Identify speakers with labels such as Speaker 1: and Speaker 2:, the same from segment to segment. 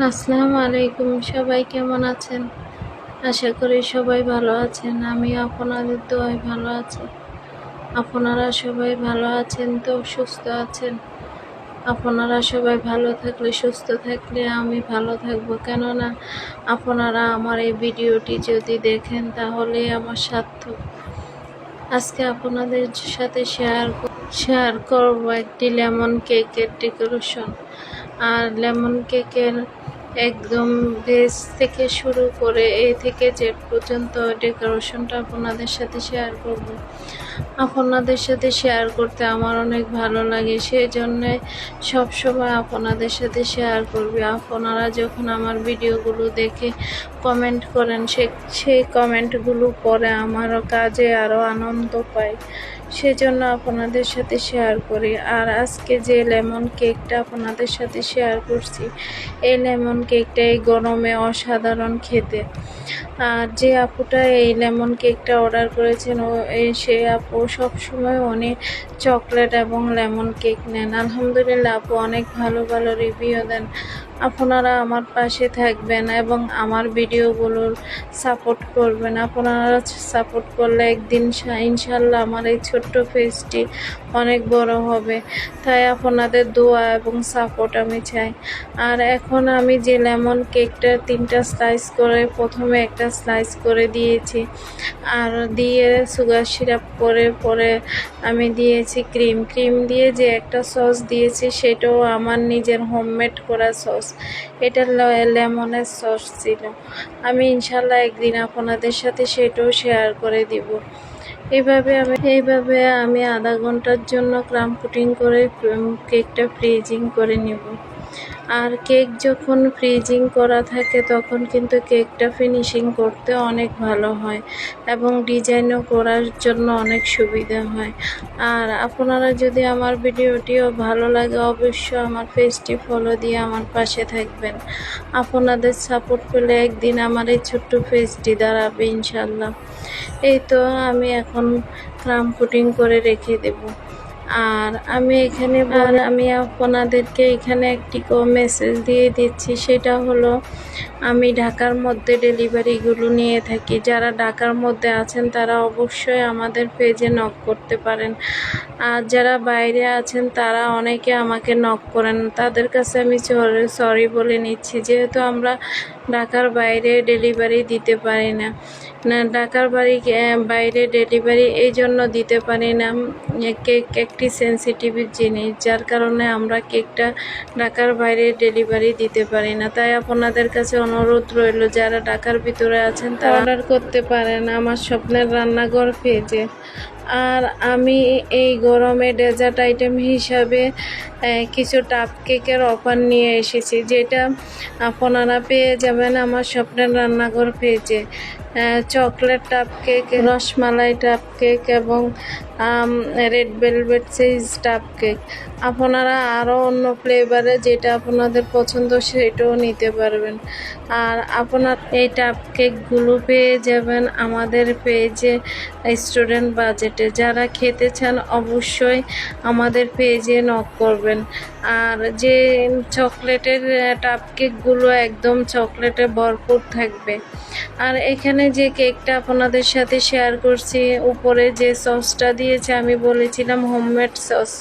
Speaker 1: আসসালামু আলাইকুম, সবাই কেমন আছেন? আশা করি সবাই ভালো আছেন আমি আপনাদের দোয়ায় ভালো আছি। আপনারা সবাই ভালো আছেন তো সুস্থ আছেন? আপনারা সবাই ভালো থাকলে, সুস্থ থাকলে আমি ভালো থাকব। কেননা আপনারা আমার এই ভিডিওটি যদি দেখেন, তাহলে আমার সার্থক। আজকে আপনাদের সাথে শেয়ার শেয়ার করব একটি লেমন কেকের ডেকোরেশন আর লেমন কেকের একদম বেস থেকে শুরু করে এ থেকে যে পর্যন্ত ডেকোরেশনটা আপনাদের সাথে শেয়ার করব। আপনাদের সাথে শেয়ার করতে আমার অনেক ভালো লাগে সেই জন্যে সবসময় আপনাদের সাথে শেয়ার করবি। আপনারা যখন আমার ভিডিওগুলো দেখে কমেন্ট করেন, সে, সেই কমেন্টগুলো পরে আমারও কাজে আরও আনন্দ পাই সেজন্য আপনাদের সাথে শেয়ার করি। আর আজকে যে লেমন কেকটা আপনাদের সাথে শেয়ার করছি, এই লেমন কেকটা এই গরমে অসাধারণ খেতে। আর যে আপুটা এই লেমন কেকটা অর্ডার করেছেন, ও সে আপু সবসময় অনেক চকলেট এবং লেমন কেক নেন। আলহামদুলিল্লাহ আপু অনেক ভালো ভালো রিভিউ দেন। আপনারা আমার পাশে থাকবেন এবং আমার ভিডিওগুলোর সাপোর্ট করবেন। আপনারা সাপোর্ট করলে একদিন ইনশাল্লাহ আমার এই ছোট্ট ফেসটি অনেক বড় হবে। তাই আপনাদের দোয়া এবং সাপোর্ট আমি চাই। আর এখন আমি যে লেমন কেকটা তিনটা স্লাইস করে, প্রথমে একটা স্লাইস করে দিয়েছি। আর দিয়ে সুগার সিরাপ করে, পরে আমি দিয়েছি ক্রিম ক্রিম দিয়ে যে একটা সস দিয়েছি, সেটাও আমার নিজের হোমমেড করা সস এটা লেমনের সস ছিল। আমি ইনশাল্লাহ একদিন আপনাদের সাথে সেটাও শেয়ার করে দিব। এইভাবে আমি এইভাবে আমি আধা ঘণ্টার জন্য ক্রাম পুটিং করে কেকটা ফ্রিজিং করে নেব। আর কেক যখন ফ্রিজিং করা থাকে, তখন কিন্তু কেকটা ফিনিশিং করতে অনেক ভালো হয় এবং ডিজাইনও করার জন্য অনেক সুবিধা হয়। আর আপনারা যদি আমার ভিডিওটিও ভালো লাগে, অবশ্যই আমার পেজটি ফলো দিয়ে আমার পাশে থাকবেন। আপনাদের সাপোর্ট পেলে একদিন আমার এই ছোট্ট পেজটি দাঁড়াবে ইনশাল্লাহ এই তো আমি এখন ক্রাম পুটিং করে রেখে দেবো। আর আমি এখানে আর আমি আপনাদেরকে এখানে একটি মেসেজ দিয়ে দিচ্ছি। সেটা হলো, আমি ঢাকার মধ্যে ডেলিভারিগুলো নিয়ে থাকি। যারা ঢাকার মধ্যে আছেন, তারা অবশ্যই আমাদের পেজে নক করতে পারেন। আর যারা বাইরে আছেন, তারা অনেকে আমাকে নক করেন। তাদের কাছে আমি সরি বলে নিচ্ছি। যেহেতু আমরা ঢাকার বাইরে ডেলিভারি দিতে পারি না। না, ঢাকার বাড়ি বাইরে ডেলিভারি এই জন্য দিতে পারি না। কেক একটি সেন্সিটিভ জিনিস, যার কারণে আমরা কেকটা ঢাকার বাইরে ডেলিভারি দিতে পারি না। তাই আপনাদের কাছে অনুরোধ রইল, যারা ঢাকার ভিতরে আছেন, তারা অর্ডার করতে পারেন। আমার স্বপ্নের রান্নাঘর পেজে আর আমি এই গরমে ডেজার্ট আইটেম হিসাবে কিছু টাপ কেকের অফার নিয়ে এসেছি। যেটা আপনারা পেয়ে যাবেন আমার স্বপ্নের রান্নাঘর পেয়েছে চকলেট টাপ কেক রসমালাই টাপ কেক এবং রেড ভেলভেট সাইজ টাপ কেক আপনারা আরও অন্য ফ্লেভারে যেটা আপনাদের পছন্দ সেটাও নিতে পারবেন। আর আপনার এই টাপ কেকগুলো পেয়ে যাবেন আমাদের পেজে স্টুডেন্ট বাজেটে যারা খেতে চান অবশ্যই আমাদের পেজে নক করবেন। আর যে চকলেটের টাপ কেকগুলো একদম চকলেটে ভরপুর থাকবে। আর এখানে যে কেকটা আপনাদের সাথে শেয়ার করছি, উপরে যে সসটা দিয়েছে আমি বলেছিলাম হোমমেড সস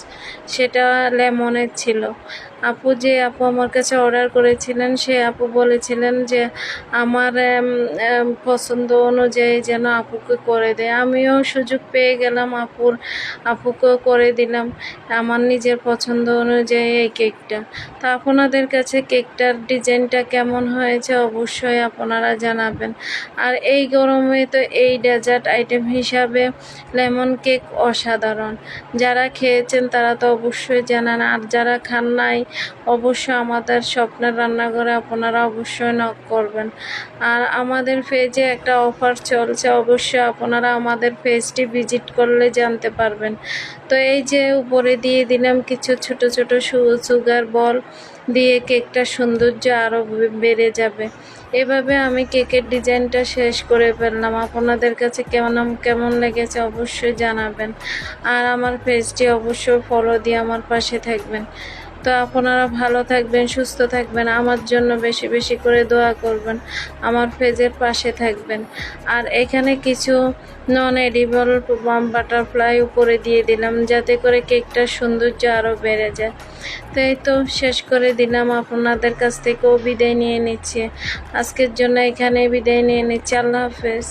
Speaker 1: সেটা লেমনের ছিল। আপু যে আপু আমার কাছে অর্ডার করেছিলেন, সে আপু বলেছিলেন যে আমার পছন্দ অনুযায়ী যেন আপুকে করে দেয়। আমিও সুযোগ পেয়ে গেলাম আপুর, আপুকেও করে দিলাম। আমার নিজের পছন্দ অনুযায়ী এই কেকটা। তা আপনাদের কাছে কেকটার ডিজাইনটা কেমন হয়েছে অবশ্যই আপনারা জানাবেন। আর এই গরমে তো এই ডেজার্ট আইটেম হিসাবে লেমন কেক অসাধারণ। যারা খেয়েছেন তারা তো অবশ্যই জানান। আর যারা খান নাই অবশ্যই আমাদের স্বপ্নের রান্নাঘরে আপনারা অবশ্যই নক করবেন। আর আমাদের পেজে একটা অফার চলছে অবশ্যই আপনারা আমাদের পেজটি ভিজিট করলে জানতে পারবেন। তো এই যে উপরে দিয়ে দিলাম কিছু ছোট ছোট সুগার বল দিয়ে কেকটা সৌন্দর্য আরও বেড়ে যাবে। এভাবে আমি কেকের ডিজাইনটা শেষ করে ফেললাম। আপনাদের কাছে কেমন কেমন লেগেছে অবশ্যই জানাবেন। আর আমার পেজটি অবশ্যই ফলো দিয়ে আমার পাশে থাকবেন। তো আপনারা ভালো থাকবেন, সুস্থ থাকবেন, আমার জন্য বেশি বেশি করে দোয়া করবেন, আমার পেজের পাশে থাকবেন। আর এখানে কিছু নন এডিবল বাটারফ্লাই উপরে দিয়ে দিলাম, যাতে করে কেকটার সৌন্দর্য আরও বেড়ে যায়। তো এই তো শেষ করে দিলাম, আপনাদের কাছ থেকেও বিদায় নিয়ে নিচ্ছি। আজকের জন্য এখানে বিদায় নিয়ে নিচ্ছি, আল্লাহ হাফেজ।